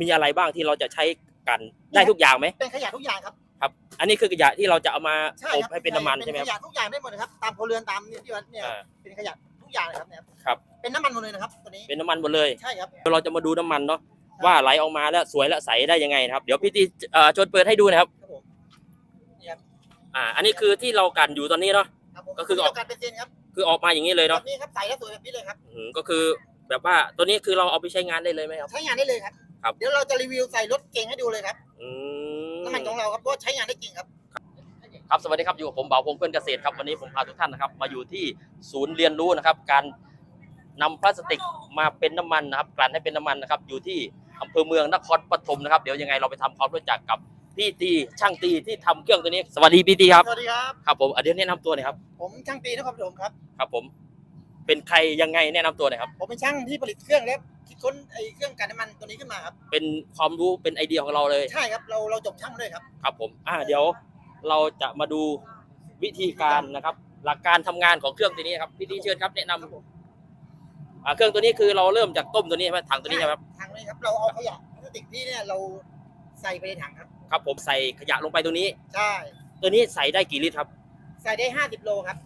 มีอะไรบ้างที่เราจะใช้กันได้ทุกอย่างไหมเป็นขยะทุกอย่างครับครับ อันนี้คือขยะที่เราจะเอามาใช่อบครับให้เป็นน้ำมันใช่ไหมเป็นคขรับยะทุกอย่างได้หมดนะครับตามครัวเรือนตามเนี่ยที่ว่าเนี่ยอ่าเป็นขยะทุกอย่างเลยครับเนี่ยครับ เป็นน้ำมันหมดเลยนะครับตัวนี้เป็นน้ำมันหมดเลย ใช่ครับ เดี๋ยวเราจะมาดูน้ำมันเนาะว่าไหลออกมาแล้วสวยและใสได้ยังไงนะครับ เดี๋ยวพี่ตีเอ่อชวนเปิดให้ดูนะครับครับผมนี่ครับอ่าอันนี้คือที่เรากันอยู่ตอนนี้เนาะครับผมก็คือออกเดียวการเป็นเซนครับคือออกมาอย่างนี้เลยแบเนาะบนี้ครับใส่แล้วสวยแบบนี้เลยครับ อืมก็คือแบบว่าตัวนี้คือเราเอาไปใช้งานได้เลยไหมครับ ใช้งานได้เลยครับ ครับ เดี๋ยวเราจะรีวิวใส่รถเก่งให้ดูเลยครับอืม น้ำมันของเราครับเพราะว่าใช้งานได้จริงครับ ครับสวัสดีครับอยู่กับผมบ่าวพงษ์เพื่อนเกษตรครับวันนี้ผมพาทุกท่านนะครับมาอยู่ที่ศูนย์เรียนรู้นะครับ การนำพลาสติกมาเป็นน้ำมันนะครับกลั่นให้เป็นน้ำมันนะครับ อยู่ที่อำเภอเมืองนครปฐมนะครับเดี๋ยวยังไงเราไปทำความรู้จักกับพี่ตีช่างตีที่ทำเครื่องตัวนี้ สวัสดีพี่ตีครับสวัสดีครับ ครับผมอะเดี๋ยวแนะนำตัวหน่อยครับผมช่างตีนครปฐมครับ ครับผม เป็นใครยังไงแนะนำตัวหน่อยครับ ผมเป็นช่างที่ผลิตเครื่องและคิดค้นไอ้เครื่องกันน้ำมันตัวนี้ขึ้นมาครับ เป็นความรู้เป็นไอเดียของเราเลยใช่ครับเราเราจบช่างด้วยครับ ครับผมอ่าเดี๋ยวเราจะมาดูวิธีการนะครับ หลักการทำงานของเครื่องตัวนี้ครับพี่ตีเชิญครับแนะนำครับผม อ่าเครื่องตัวนี้คือเราเริ่มจากต้มตัวนี้ใช่ไหมถังตัวนี้ใช่ไหมครับทางนี้ครับเราเอาขยะพลาสติกที่เนี่ยเราใส่ไปในถังครับ ครับผมใส่ขยะลงไปตรงนี้ ใช่ตัวนี้ใส่ได้กี่ลิตรครับ ใส่ได้ 50 โลครับ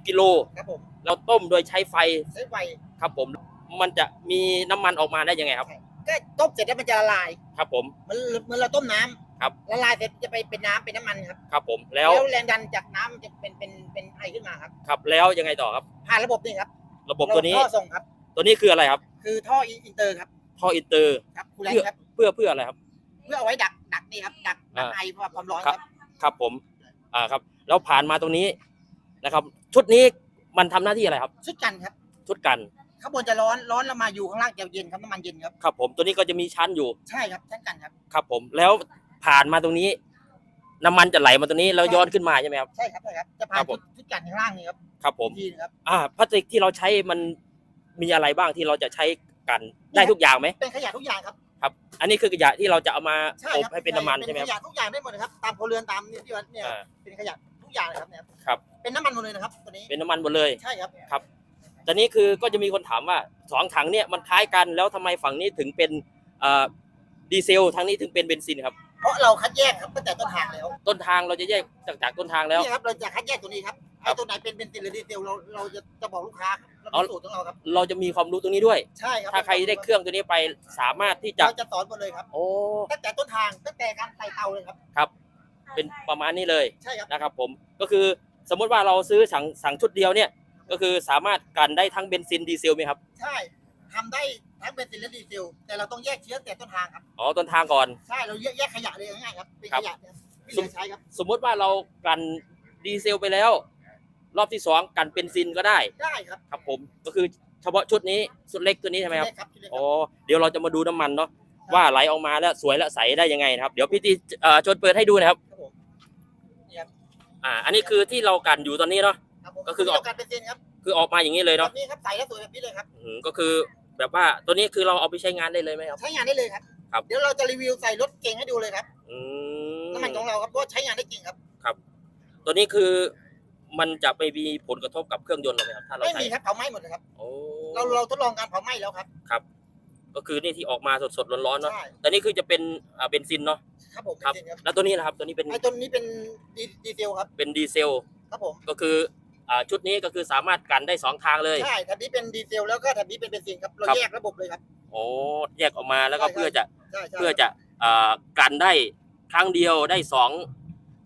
50 กิโล ครับผม เราต้มโดยใช้ไฟ ใช้ไฟ ครับผม มันจะมีน้ำมันออกมาได้ยังไงครับ ก็ต้มเสร็จแล้วมันจะละลาย ครับผมเหมันเหมือนเราต้มน้ำครับ ละลายเสร็จจะไปเป็นน้ำเป็นน้ำมันครับ ครับผม แล้วแรงดันจากน้ำมันจะเป็นเป็นเป็นไอขึ้นมาครับ ครับ แล้วยังไงต่อครับ ผ่านระบบนี่ครับ ระบบตัวนี้เราท่อส่งครับ ตัวนี้คืออะไรครับ คือท่ออินเตอร์ครับ ท่ออินเตอร์ ครับคูลแลนเพื่อครับ เพื่อเพื่ออะไรครับ เพื่อเอาไว้ดักดักนี่ครับ ดักดักอ่าไอเพราะว่าความร้อนคครัรับบครับผม อ่าครับแล้วผ่านมาตรงนี้นะครับ ชุดนี้มันทำหน้าที่อะไรครับ ชุดกันครับชุดกันข้างบนจะร้อนร้อนแล้วมาอยู่ข้างล่างจะเย็นครับน้ำมันเย็นครับครับผมตัวนี้ก็จะมีชั้นอยู่ใช่ครับเช่นกันครับ ครับผมแล้วผ่านมาตรงนี้ น้ำมันจะไหลมาตรงนี้แล้วย้อนขึ้นมาใช่ไหมครับ ใช่ครับใช่ครับจะผ่าครันบผมชุดชุดกันข้างล่างนี่ครับครับผมทีนะครับ อ่าพลาสติกที่เราใช้มันมีอะไรบ้างที่เราจะใช้กันได้ทุกอย่างไหมเป็นขยะทุกอย่างครับครับ อันนี้คือขยะที่เราจะเอามาใช่อบครับให้เป็นน้ำมันใช่ไหมเป็นคขรับยะทุกอย่างได้หมดนะครับตามครัวเรือนตามเนี่ยที่ว่าเนี่ยอ่าเป็นขยะทุ กอย่างเลยครับเนี่ยครับ เป็นน้ำมันหมดเลยนะครับตัวนี้เป็นน้ำมันหมดเลยใช่ครับตอนนี้คือก็จะมีคนถามว่าสองถังเนี่ยมันคล้ายกันแล้วทำไมฝั่งนี้ถึงเป็นเอ่อดีเซลทางนี้ถึงเป็นเบนซินครับเพราะเราคัดแยกครับตั้งแต่ต้นทางแล้ว ต้นทางเราจะแยกจากจากต้นทางแล้วนี่ครับเราจะคัดแยกตัวนี้ครับครัไอ้บตัวไหนเป็นเบนซินหรือดีเซลเราเราจะจะบอกลูกค้าครับเราอ๋อมีสูตรของเราครับเราจะมีความรู้ตรงนี้ด้วยใช่ครับถ้าใครได้เครื่องตัวนี้ไปสามารถที่จะเราจะสอนหมดเลยครับโอ้ตั้งแต่ต้นทางตั้งแต่การใส่เตาเลยครับ เป็นประมาณนี้เลยใช่ครับ นะครับผมก็คือสมมุติว่าเราซื้อสั่งสั่งชุดเดียวเนี่ยก็คือสามารถกันได้ทั้งเบนซินดีเซลไหมครับใช่ทำได้ทั้งเบนซินและดีเซล แต่เราต้องแยกเชื้อแต่ต้นทางครับ อ๋อต้นทางก่อน ใช่ เราแยกแยกขยะเลยง่ายๆครับ เป็นครัขบยะเนี่ยที่เหลือใช้ครับ สมมุติว่าเรากันดีเซลไปแล้ว รอบที่สองกันเบนซินก็ได้ ได้ครับครับผมก็คือเฉพาะชุดนี้ชุดเล็กตัวนี้ใช่ไหมครับชุดเล็กครับชุดเล็กคอ๋รัอบเดี๋ยวเราจะมาดูน้ำมันเนาะว่าไหลออกมาแล้วสวยและใสได้ยังไงนะครับ เดี๋ยวพี่ตีเอ่อชวนเปิดให้ดูนะครับครับผม นี่ครับอ่า อันนี้คือที่เรากันอยู่ตอนนี้เนาะ ครับผมก็คือออกเดียวการเป็นเซนครับคือออกมาอย่างนี้เลยแบเนาะบนี้ครับใส่แล้วสวยแบบนี้เลยครับ อืมก็คือแบบว่าตัวนี้คือเราเอาไปใช้งานได้เลยไหมครับ ใช้งานได้เลยครับ ครับ เดี๋ยวเราจะรีวิวใส่รถเก่งให้ดูเลยครับอืมน้ำมันของเราครับเพราะว่าใช้งานได้จริงครับ ตัวนี้คือมันจะไปมีผลกระทบกับเครื่องยนต์เราไหมครับถ้าเราไม่ใช้มีครับเผาไหม้หมดเลยครับ โอ้ เราเราทดลองการเผาไหม้แล้วครับ ก็คือนี่ที่ออกมาสดๆร้อนๆเนาะใช่แต่นี่คือจะเป็นอ่าเบนซินเนาะครับผมครับเป็นเซนครับแล้วตัวนี้นะครับตัวนี้เป็นไอ้ตัวนี้เป็นดีดีเซลครับ เป็นดีเซลครับผม ก็คืออ่าชุดนี้ก็คือสามารถกันได้สองทางเลย ใช่แถบนี้เป็นดีเซลแล้วก็แถบนี้เป็นเบนซินครับ เราครับ แยกระบบเลยครับ โอ้แยกออกมาแล้วก็ใช่ เพื่อจะใช่ใช่เพื่อจะอ่ากันได้ครั้งเดียวได้สอง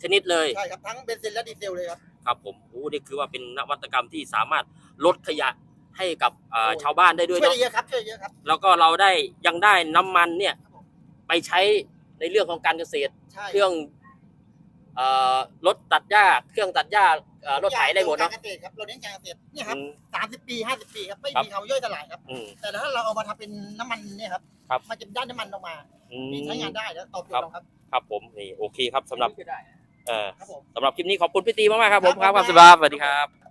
ชนิดเลย ใช่ครับทั้งเบนซินและดีเซลเลยครับ ครับผมโอ้นี่คือว่าเป็นนวัตกรรมที่สามารถลดขยะ ให้กับอ่าโอ้ชาวบ้านได้ด้วยช่วยเนาะได้เยอะครับช่วยได้เยอะครับ แล้วก็เราได้ยังได้น้ำมันเนี่ยครับผมไปใช้ในเรื่องของการเกษตร ใช่เครื่องเอ่อรถตัดหญ้าเครื่องตัดหญ้าเอ่อรถไถได้หมดเนาะการเกษตรครับเราเน้นการเกษตรเนี่ยครับอืม สามสิบปีห้าสิบปีครับไม่ครับ มีคำย่อยสลายครับ อืม แต่ถ้าเราเอามาทำเป็นน้ำมันเนี่ยครับครับ มันจะได้น้ำมันออกมาอืม ที่ใช้งานได้แล้วตอบโจทครับย์เราครับครับผมนี่โอเคครับสำหรับเอ่อครับผม สำหรับคลิปนี้ขอบคุณพี่ตีมากๆครับผมคครัรับบผมครับสวัสดีครับ